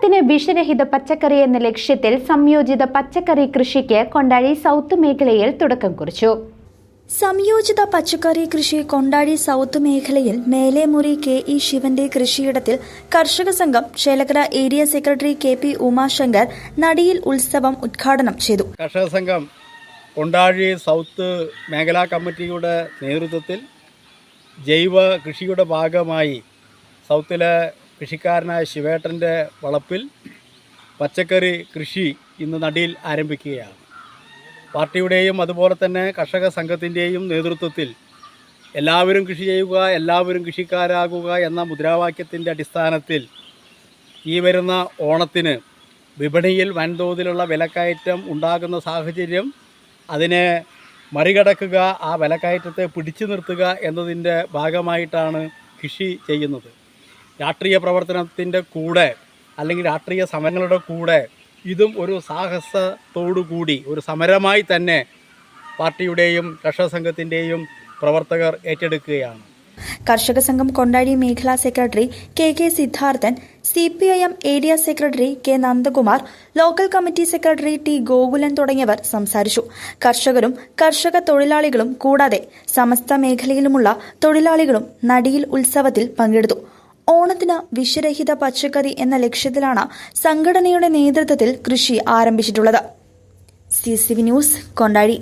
ഓണത്തിന് വിഷരഹിത പച്ചക്കറി എന്ന ലക്ഷ്യത്തിൽ സംയോജിത പച്ചക്കറി കൃഷിക്ക് കൊണ്ടാഴി സൗത്ത് മേഖലയിൽ തുടക്കം കുറിച്ചു. സംയോജിത പച്ചക്കറി കൃഷി കൊണ്ടാടി സൗത്ത് മേഖലയിൽ മേലേമുറി കെ ഇ ശിവന്റെ കൃഷിയിടത്തിൽ കർഷക സംഘം Chelakkara area secretary K P Umashankar നടിയിൽ ഉത്സവം ഉദ്ഘാടനം ചെയ്തു. കർഷക സംഘം കൊണ്ടാഴി സൗത്ത് മേഖലാ കമ്മിറ്റിയുടെ നേതൃത്വത്തിൽ ജൈവ കൃഷിയുടെ ഭാഗമായി സൗത്തിലെ കൃഷിക്കാരനായ ശിവേട്ടന്റെ വളപ്പിൽ പച്ചക്കറി കൃഷി ഇന്ന് നടിയിൽ ആരംഭിക്കുകയാണ്. പാർട്ടിയുടെയും അതുപോലെ തന്നെ കർഷക സംഘത്തിന്റെയും നേതൃത്വത്തിൽ എല്ലാവരും കൃഷി ചെയ്യുക എല്ലാവരും കൃഷിക്കാരാകുക എന്ന മുദ്രാവാക്യത്തിന്റെ അടിസ്ഥാനത്തിൽ ഈ വരുന്ന ഓണത്തിന് വിപണിയിൽ വൻതോതിലുള്ള വിലക്കയറ്റം ഉണ്ടാകുന്ന സാഹചര്യം അതിനെ മറികടക്കുക ആ വിലക്കയറ്റത്തെ പിടിച്ചു നിർത്തുക എന്നതിന്റെ ഭാഗമായിട്ടാണ് കൃഷി ചെയ്യുന്നത്. രാഷ്ട്രീയ പ്രവർത്തനത്തിന്റെ കൂടെ അല്ലെങ്കിൽ രാഷ്ട്രീയ സമരങ്ങളുടെ കൂടെ ഇതും ഒരു സാഹസത്തോടു കൂടി ഒരു സമരമായി തന്നെ പാർട്ടിയുടെയും കർഷക സംഘത്തിന്റെയും പ്രവർത്തകർ ഏറ്റെടുക്കുകയാണ്. കർഷക സംഘം കൊണ്ടാടി മേഖലാ secretary K K Siddharthan C P I M area secretary K Nandakumar local committee secretary T Gokulan തുടങ്ങിയവർ സംസാരിച്ചു. കർഷകരും കർഷക തൊഴിലാളികളും കൂടാതെ സമസ്ത മേഖലയിലുമുള്ള തൊഴിലാളികളും നടിയിൽ ഉത്സവത്തിൽ പങ്കെടുത്തു. ഓണത്തിന് വിഷരഹിത പച്ചക്കറി എന്ന ലക്ഷ്യത്തിലാണ് സംഘടനയുടെ നേതൃത്വത്തിൽ കൃഷി ആരംഭിച്ചിട്ടുള്ളത്. C news കൊണ്ടാടി.